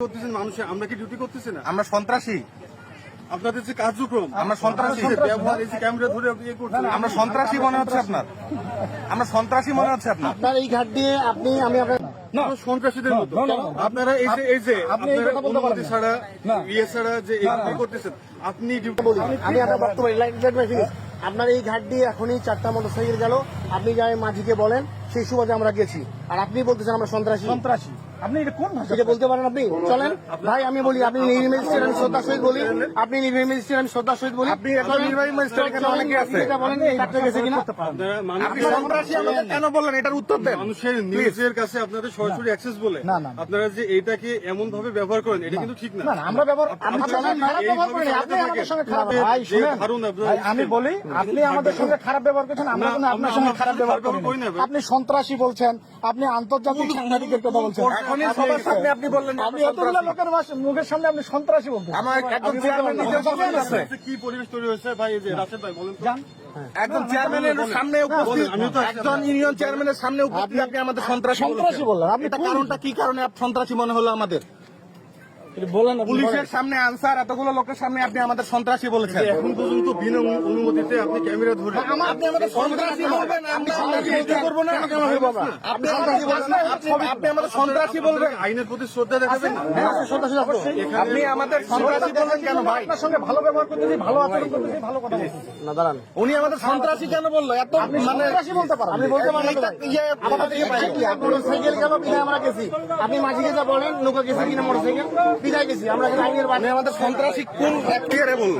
করতেছেন মানুষে আমরা কি ডিউটি করতেছি না আমরা সন্ত্রাসী আপনাদের যে কার্যক্রম আমরা সন্ত্রাসী। ব্যবহার এই যে ক্যামেরা ধরে ইয়ে করছেন আমরা সন্ত্রাসী মনে হচ্ছে আপনার আমরা সন্ত্রাসী মনে হচ্ছে আপনার আপনার এই ঘাট দিয়ে আপনি আমি আপনার আপনারা সন্ত্রাসীদের মতো না, না, না। আপনারা এই যে এই যে আপনি এই আপনারা কথা বলতে পারেন অনুমতি ছাড়া না। ইয়ে ছাড়া যে এই করতেছেন আপনি ডিউটি বলি আমি আপনার বক্তব্য। আপনার এই ঘাট দিয়ে এখনই চারটা মোটরসাইকেল গেল আপনি যাই মাঝিকে বলেন সেই সুবাদে আমরা গেছি আর আপনি বলতেছেন আমরা সন্ত্রাসী। সন্ত্রাসী। আপনি এটা কোন ভাষা এটা বলতে পারেন আপনি? চলেন। ভাই আমি বলি আপনি নির্বাহী ম্যাজিস্ট্রেট আমি শ্রদ্ধার সহিত বলি। আপনি ম্যাজিস্ট্রেট আমি সহিত বলি। আপনি এখন নির্বাহী ম্যাজিস্ট্রেট এখানে অনেকে আছে। এটা বলেন কাটতে গেছে কিনা? আপনারা আপনি সন্ত্রাসী আমাদের কেন বললেন? এটার উত্তর দেন। মানুষের নিউজের কাছে আপনাদের সরাসরি অ্যাক্সেস বলে। না, না, না। আপনারা যে এইটাকে এমন ভাবে ব্যবহার করেন এটা কিন্তু ঠিক না। আমরা ব্যবহার আপনি আপনি চলেন, খারাপ ব্যবহার করেন আপনি আমাদের। সঙ্গে খারাপ ভাই শুনেন। আমি বলি আপনি আমাদের সঙ্গে খারাপ ব্যবহার করছেন আমরা আপনার সঙ্গে খারাপ ব্যবহার করি। আপনি সন্ত্রাসী বলছেন আপনি আন্তর্জাতিক সাংবাদিকের কথা বলছেন। আপনি- সবার আপনি বললেন আপনি এতগুলো সন্ত্রাসী। লোকের মাস- মুখের সামনে আপনি সন্ত্রাসী বলতেন আমার একজন চেয়ারম্যান। আছে। কি পরিবেশ তৈরি হয়েছে? ভাই এই যে রাশেদ ভাই বলেন একজন চেয়ারম্যানের সামনে উপস্থিত। একজন ইউনিয়ন চেয়ারম্যানের সামনে উপস্থিত। আপনি আমাদের সন্ত্রাসী সন্ত্রাসী বললেন, আপনি কারণটা কি কারণে সন্ত্রাসী মনে হলো আমাদের? বলেন পুলিশের সামনে আনসার এতগুলো লোকের সামনে আপনি আমাদের সন্ত্রাসী বলেছেন। এখন পর্যন্ত বিনা অনুমতিতে আপনি ক্যামেরা ধরে আপনি আমাদের সন্ত্রাসী বলবেন আমরা সন্ত্রাসী করব না। কেন হইব আমরা? আপনি সন্ত্রাসী বলবেন আপনি- আপনি আমাদের সন্ত্রাসী বলবেন আইনের প্রতি শ্রদ্ধা দেখাবেন। না হ্যাঁ, আপনি সন্ত্রাসী থাকব। আপনি আমাদের সন্ত্রাসী বলবেন কেন ভাই? আপনার সঙ্গে ভালো ব্যবহার করতেছি ভালো আচরণ করতেছি ভালো কথা না দাঁড়ান। উনি আমাদের সন্ত্রাসী কেন বলল? এত আপনি মানে সন্ত্রাসী বলতে পারেন। আপনি বলতে পারেন না তো ভাই। ইয়ে আমাদের মোটরসাইকেল গেল বিদায় আমরা গেছি? আপনি মাঝিকে যা বলেন নৌকা গেছে কিনা মোটরসাইকেল? বিদায় গেছি আমরা আইনের বাড়ি আমাদের সন্ত্রাসী কোন বলল?